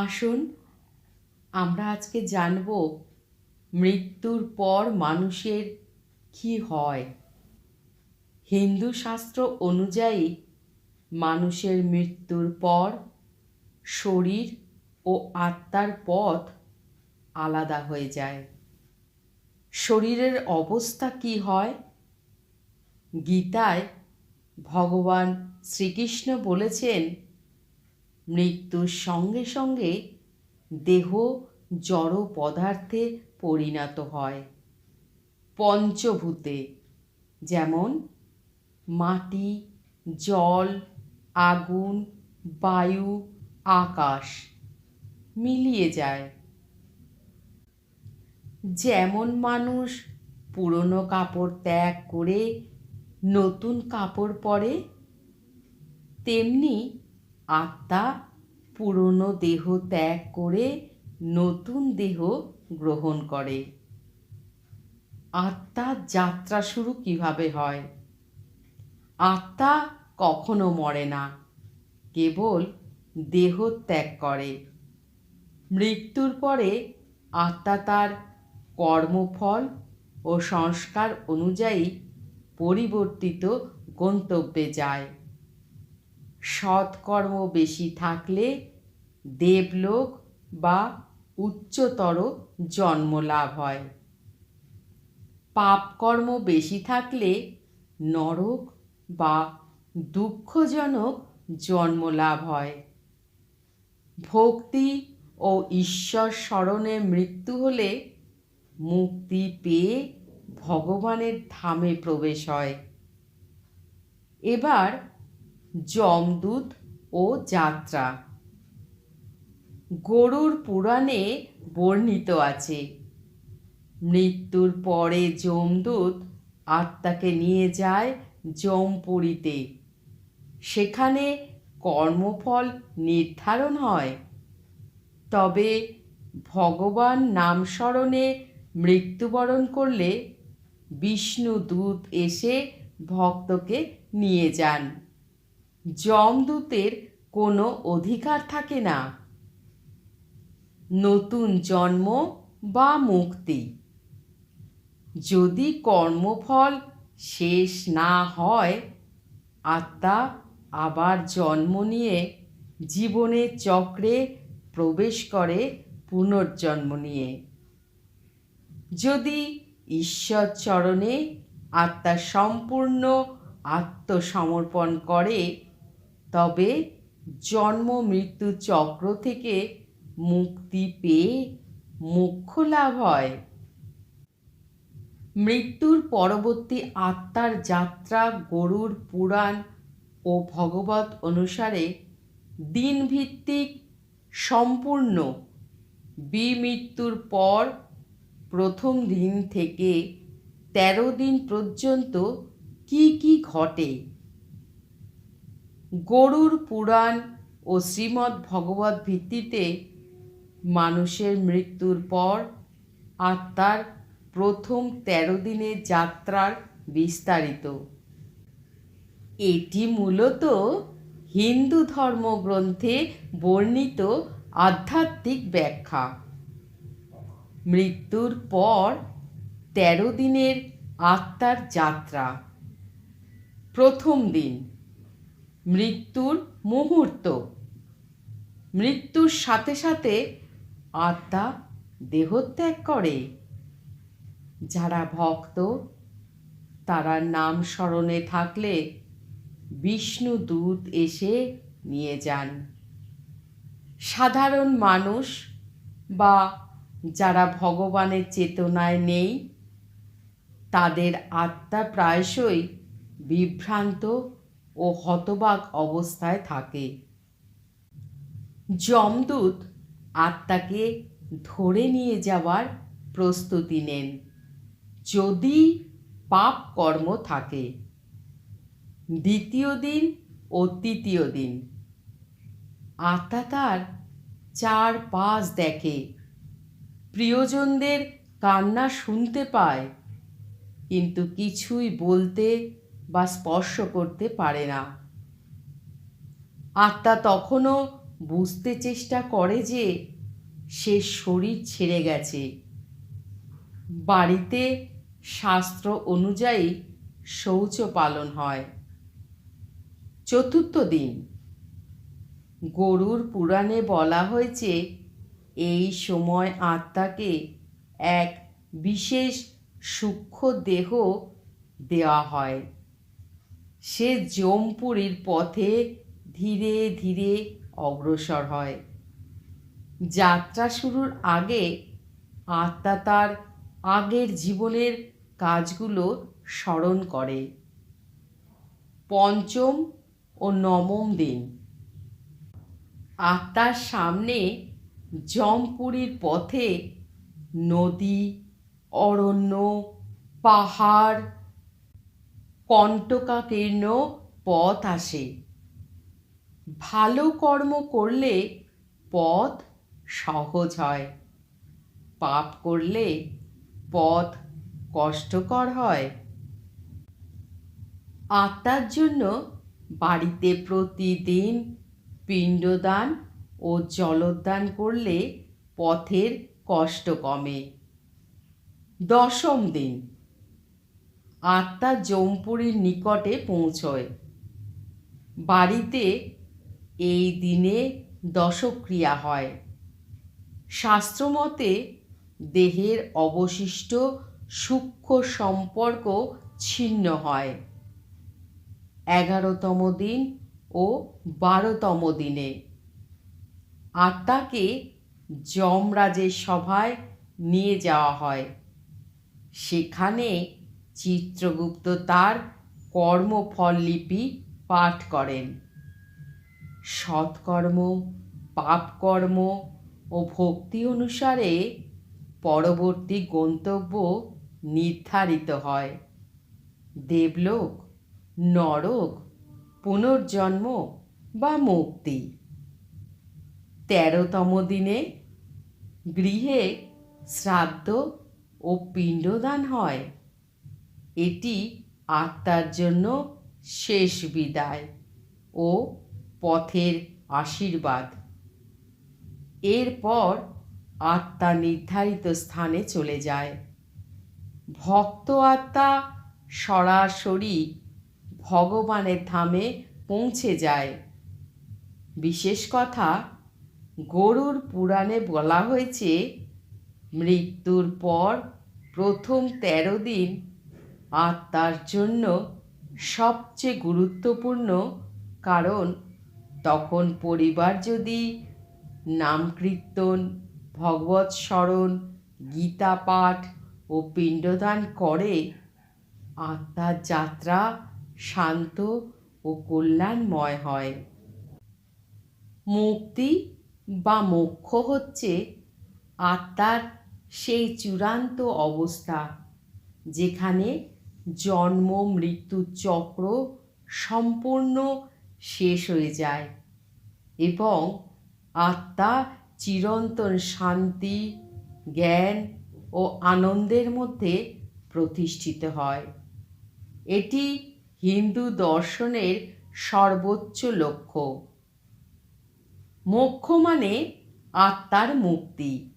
আসুন, আমরা আজকে জানব মৃত্যুর পর মানুষের কি হয়। হিন্দু শাস্ত্র অনুযায়ী মানুষের মৃত্যুর পর শরীর ও আত্মার পথ আলাদা হয়ে যায়। শরীরের অবস্থা কি হয়? গীতায় ভগবান শ্রীকৃষ্ণ বলেছেন মৃত্যুর সঙ্গে সঙ্গে দেহ জড় পদার্থে পরিণত হয়। পঞ্চভূতে যেমন মাটি, জল, আগুন, বায়ু, আকাশ মিলিয়ে যায়। যেমন মানুষ পুরনো কাপড় ত্যাগ করে নতুন কাপড় পরে, তেমনি আত্মা পুরনো দেহ ত্যাগ করে নতুন দেহ গ্রহণ করে। আত্মার যাত্রা শুরু কীভাবে হয়? আত্মা কখনো মরে না, কেবল দেহ ত্যাগ করে। মৃত্যুর পরে আত্মা তার কর্মফল ও সংস্কার অনুযায়ী পরিবর্তিত গন্তব্যে যায়। সৎকর্ম বেশি থাকলে দেবলোক বা উচ্চতর জন্ম লাভ হয়। পাপকর্ম বেশি থাকলে নরক বা দুঃখজনক জন্ম লাভ হয়। ভক্তি ও ঈশ্বর স্মরণে মৃত্যু হলে মুক্তি পেয়ে ভগবানের ধামে প্রবেশ হয়। এবার যমদূত ও যাত্রা। গরুর পুরাণে বর্ণিত আছে, মৃত্যুর পরে যমদূত আত্মাকে নিয়ে যায় যমপুরীতে সেখানে কর্মফল নির্ধারণ হয়। তবে ভগবান নামস্মরণে মৃত্যুবরণ করলে বিষ্ণু দূত এসে ভক্তকে নিয়ে যান। যমদূতের কোনো অধিকার থাকে না। নতুন জন্ম বা মুক্তি। যদি কর্মফল শেষ না হয়, আত্মা আবার জন্ম নিয়ে জীবনের চক্রে প্রবেশ করে পুনর্জন্ম নিয়ে। যদি ঈশ্বর চরণে আত্মা সম্পূর্ণ আত্মসমর্পণ করে তবে জন্ম মৃত্যু চক্র থেকে মুক্তি পেয়ে মোক্ষ লাভ হয়। মৃত্যুর পরবর্তী আত্মার যাত্রা গরুর পুরাণ ও ভগবত অনুসারে দিনভিত্তিক সম্পূর্ণ। বিমৃত্যুর পর প্রথম দিন থেকে তেরো দিন পর্যন্ত কি কি ঘটে? গরুর পুরাণ ও শ্রীমদ্ ভগবত ভিত্তিতে মানুষের মৃত্যুর পর আত্মার প্রথম তেরো দিনের যাত্রার বিস্তারিত। এটি মূলত হিন্দু ধর্মগ্রন্থে বর্ণিত আধ্যাত্মিক ব্যাখ্যা। মৃত্যুর পর তেরো দিনের আত্মার যাত্রা। প্রথম দিন মৃত্যুর মুহূর্ত। মৃত্যুর সাথে সাথে আত্মা দেহত্যাগ করে। যারা ভক্ত, তারা নাম স্মরণে থাকলে বিষ্ণু দূত এসে নিয়ে যান। সাধারণ মানুষ বা যারা ভগবানের চেতনায় নেই, তাদের আত্মা প্রায়শই বিভ্রান্ত ও হতবাক অবস্থায় থাকে। যমদূত আত্মাকে ধরে নিয়ে যাওয়ার প্রস্তুতি নেন, যদি পাপ কর্ম থাকে। দ্বিতীয় দিন ও তৃতীয় দিন। আত্মা তার চার পাঁচ দেখে। প্রিয়জনদের কান্না শুনতে পায়, কিন্তু কিছুই বলতে বা স্পর্শ করতে পারে না। আত্মা তখনও বুঝতে চেষ্টা করে যে সে শরীর ছেড়ে গেছে। বাড়িতে শাস্ত্র অনুযায়ী শৌচ পালন হয়। চতুর্থ দিন, গরুর পুরাণে বলা হয়েছে, এই সময় আত্মাকে এক বিশেষ সূক্ষ্ম দেহ দেওয়া হয়। সে জমপুরীর পথে ধীরে ধীরে অগ্রসর হয়। যাত্রা শুরুর আগে আত্মা তার আগের জীবনের কাজগুলো স্মরণ করে। পঞ্চম ও নবম দিন। আত্মার সামনে জমপুরীর পথে নদী, অরণ্য, পাহাড় কণ্টকাকীর্ণ পথ আসে। ভালো কর্ম করলে পথ সহজ হয়। পাপ করলে পথ কষ্টকর হয়। আত্মার জন্য বাড়িতে প্রতিদিন পিণ্ডদান ও জলদান করলে পথের কষ্ট কমে। দশম দিন। আত্মা জমপুরীর নিকটে পৌঁছয়। বাড়িতে এই দিনে দশক্রিয়া হয়। শাস্ত্রমতে দেহের অবশিষ্ট সূক্ষ্ম সম্পর্ক ছিন্ন হয়। এগারোতম দিন ও বারোতম দিনে। আত্মাকে যমরাজের সভায় নিয়ে যাওয়া হয়। সেখানে চিত্রগুপ্ত তার কর্মফল লিপি পাঠ করেন। সৎকর্ম, পাপকর্ম ও ভক্তি অনুসারে পরবর্তী গন্তব্য নির্ধারিত হয়। দেবলোক, নরক, পুনর্জন্ম বা মুক্তি। তেরোতম দিনে গৃহে শ্রাদ্ধ ও পিণ্ডদান হয়। এটি আত্মার জন্য শেষ বিদায় ও পথের আশীর্বাদ। এরপর আত্মা নির্ধারিত স্থানে চলে যায়। ভক্ত আত্মা সরাসরি ভগবানের ধামে পৌঁছে যায়। বিশেষ কথা, গরুর পুরাণে বলা হয়েছে, মৃত্যুর পর প্রথম তেরো দিন আত্মার জন্য সবচেয়ে গুরুত্বপূর্ণ কারণ, তখন পরিবার যদি নাম কীর্তন ভগবত স্মরণ, গীতা পাঠ ও পিণ্ডদান করে আত্মার যাত্রা শান্ত ও কল্যাণময় হয়। মুক্তি বা মোক্ষ হচ্ছে আত্মার সেই চূড়ান্ত অবস্থা, যেখানে জন্ম, মৃত্যু চক্র সম্পূর্ণ শেষ হয়ে যায় এবং আত্মা চিরন্তন শান্তি, জ্ঞান ও আনন্দের মধ্যে প্রতিষ্ঠিত হয়। এটি হিন্দু দর্শনের সর্বোচ্চ লক্ষ্য। মোক্ষ মানে আত্মার মুক্তি।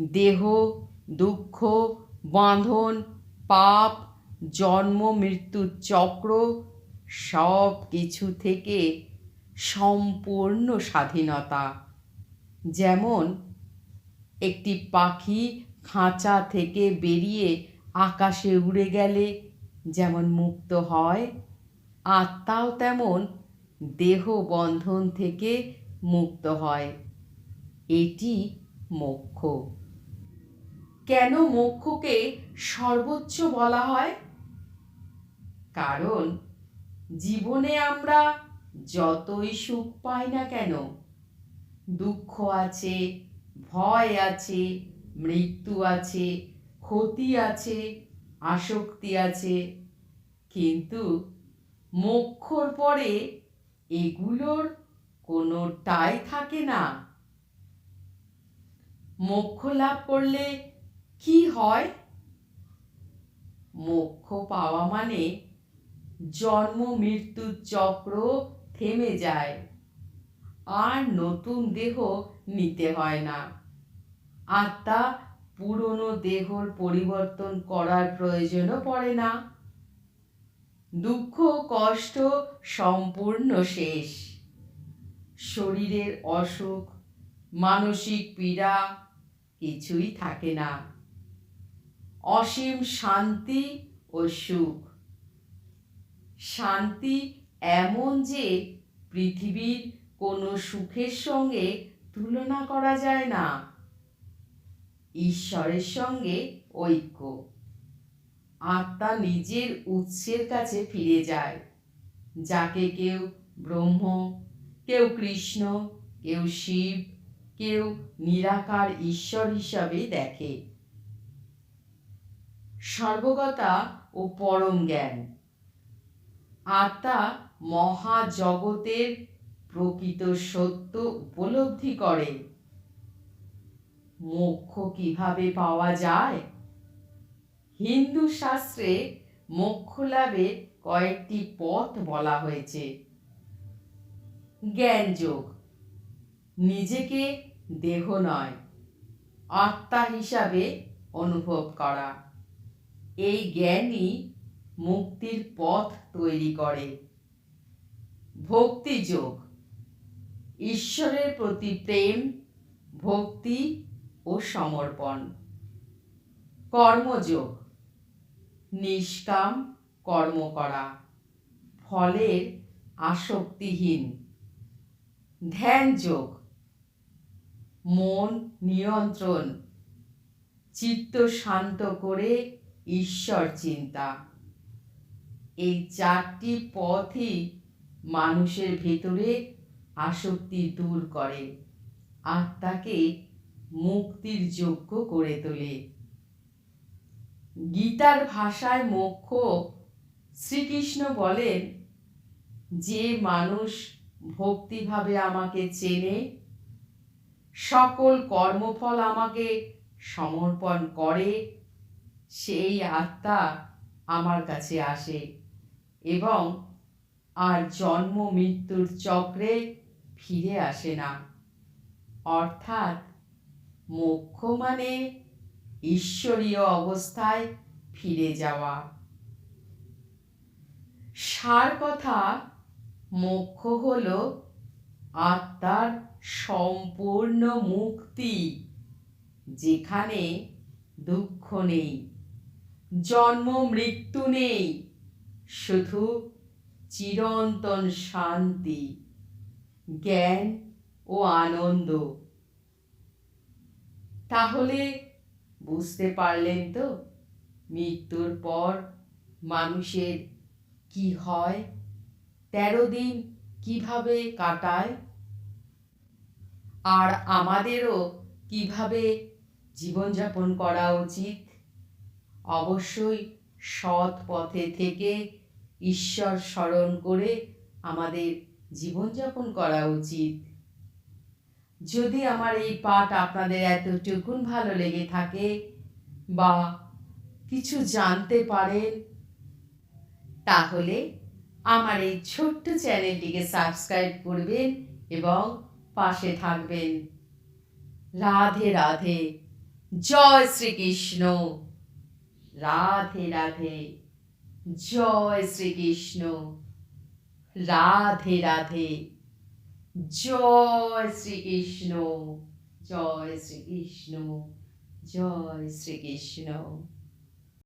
দেহ, দুঃখ বাঁধন পাপ জন্ম মৃত্যুর চক্র সব কিছু থেকে সম্পূর্ণ স্বাধীনতা। যেমন একটি পাখি খাঁচা থেকে বেরিয়ে আকাশে উড়ে গেলে যেমন মুক্ত হয়, আত্মাও তেমন দেহ বন্ধন থেকে মুক্ত হয়। এটি মোক্ষ। কেন মোক্ষকে সর্বোচ্চ বলা হয়? কারণ জীবনে আমরা যতই সুখ পাই না কেন, দুঃখ আছে, ভয় আছে, মৃত্যু আছে, ক্ষতি আছে, আসক্তি আছে, কিন্তু মোক্ষর পরে এগুলোর কোনোটাই থাকে না। মোক্ষ লাভ করলে কি হয়? মোক্ষ পাওয়া মানে জন্ম মৃত্যুর চক্র থেমে যায়। আর নতুন দেহ নিতে হয় না। আত্মা পুরনো দেহর পরিবর্তন করার প্রয়োজনও পড়ে না। দুঃখ, কষ্ট সম্পূর্ণ শেষ। শরীরের অসুখ, মানসিক পীড়া কিছুই থাকে না। অসীম শান্তি ও সুখ। শান্তি এমন যে পৃথিবীর কোনো সুখের সঙ্গে তুলনা করা যায় না। ঈশ্বরের সঙ্গে ঐক্য। আত্মা নিজের উৎসের কাছে ফিরে যায়। যাকে কেউ ব্রহ্ম, কেউ কৃষ্ণ, কেউ শিব, কেউ নিরাকার ঈশ্বর হিসাবে দেখে। সর্বগতা ও পরম জ্ঞান। আত্মা মহাজগতের প্রকৃত সত্য উপলব্ধি করে। মোক্ষ কীভাবে পাওয়া যায়? হিন্দু শাস্ত্রে মোক্ষ লাভের কয়েকটি পথ বলা হয়েছে। জ্ঞানযোগ, নিজেকে দেহ নয়, আত্মা হিসাবে অনুভব করা। এই জ্ঞানই মুক্তির পথ তৈরি করে। ভক্তিযোগ ঈশ্বরের প্রতি প্রেম, ভক্তি ও সমর্পণ। কর্মযোগ। নিষ্কাম কর্ম করা। ফলের আসক্তিহীন। ধ্যান যোগ। মন নিয়ন্ত্রণ। চিত্ত শান্ত করে ঈশ্বর চিন্তা। এই চারটি পথই মানুষের ভেতরে আসক্তি দূর করে। আত্মাকে মুক্তির যোগ্য করে তোলে। গীতার ভাষায় মোক্ষ শ্রীকৃষ্ণ বলেন, যে মানুষ ভক্তিভাবে আমাকে চেনে, সকল কর্মফল আমাকে সমর্পণ করে, সেই আত্মা আমার কাছে আসে। এবং আর জন্ম মৃত্যুর চক্রে ফিরে আসে না। অর্থাৎ মোক্ষ মানে ঈশ্বরীয় অবস্থায় ফিরে যাওয়া। সার কথা মোক্ষ হল আত্মার সম্পূর্ণ মুক্তি, যেখানে দুঃখ নেই, জন্ম মৃত্যু নেই শুধু চিরন্তন শান্তি, জ্ঞান ও আনন্দ। তাহলে বুঝতে পারলেন তো মৃত্যুর পর মানুষের কি হয়? তেরো দিন কীভাবে কাটায়? আর আমাদেরও কীভাবে জীবনযাপন করা উচিত? অবশ্যই সৎ পথে থেকে ঈশ্বর স্মরণ করে আমাদের জীবনযাপন করা উচিত। যদি আমার এই পাঠ আপনাদের এতটুকুন ভালো লেগে থাকে বা কিছু জানতে পারেন, তাহলে আমার এই ছোট্ট চ্যানেলটিকে সাবস্ক্রাইব করবেন এবং পাশে থাকবেন। রাধে রাধে। জয় শ্রীকৃষ্ণ। রাধে রাধে। জয় শ্রীকৃষ্ণ। রাধে রাধে। জয় শ্রীকৃষ্ণ। জয় শ্রীকৃষ্ণ। জয় শ্রীকৃষ্ণ।